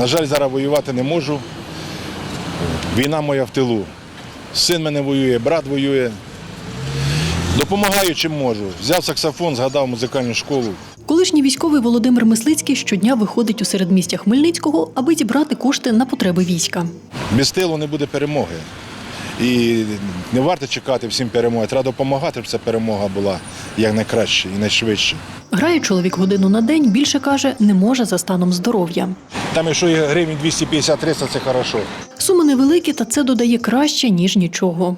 На жаль, зараз воювати не можу. Війна моя в тилу. Син мене воює, брат воює. Допомагаю чим можу. Взяв саксофон, згадав музикальну школу. Колишній військовий Володимир Мислицький щодня виходить у середмістя Хмельницького, аби зібрати кошти на потреби війська. Без тилу не буде перемоги. І не варто чекати всім перемоги. Треба допомагати, щоб ця перемога була якнайкраще і найшвидше. Грає чоловік годину на день, більше каже, не може за станом здоров'я. Там, якщо є гривень 250-300, це хорошо. Суми невеликі, та це додає краще, ніж нічого.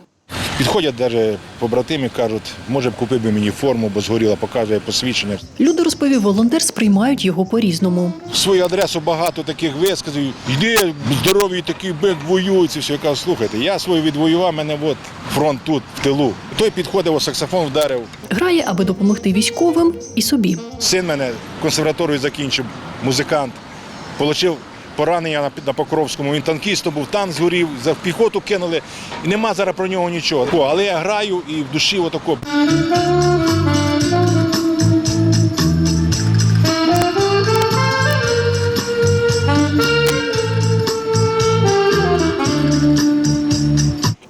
Підходять навіть побратими, кажуть, може б купив би мені форму, бо згоріла, показує посвідчення. Люди, розповів волонтер, сприймають його по-різному. Свою адресу багато таких висказів. Йди, здоровий такий бик, воюють. і все. Я кажу, слухайте, я свою відвоював, мене от фронт тут, в тилу. Той підходив, о, саксофон вдарив. Грає, аби допомогти військовим і собі. Син мене консерваторію закінчив, музикант. Получив поранення на, Покровському. Він танкістом був, танк згорів, за піхоту кинули. І нема зараз про нього нічого. Але я граю і в душі отако.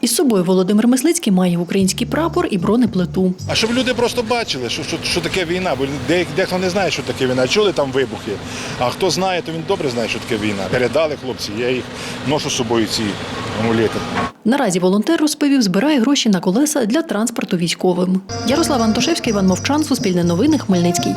Із собою Володимир Мислицький має український прапор і бронеплиту. А щоб люди просто бачили, що, що, що таке війна. Бо дехто не знає, що таке війна. Чули там вибухи. А хто знає, то він добре знає, що таке війна. Передали хлопці, я їх ношу з собою ці амулети. Наразі волонтер розповів, збирає гроші на колеса для транспорту військовим. Ярослав Антошевський, Іван Мовчан, Суспільне новини, Хмельницький.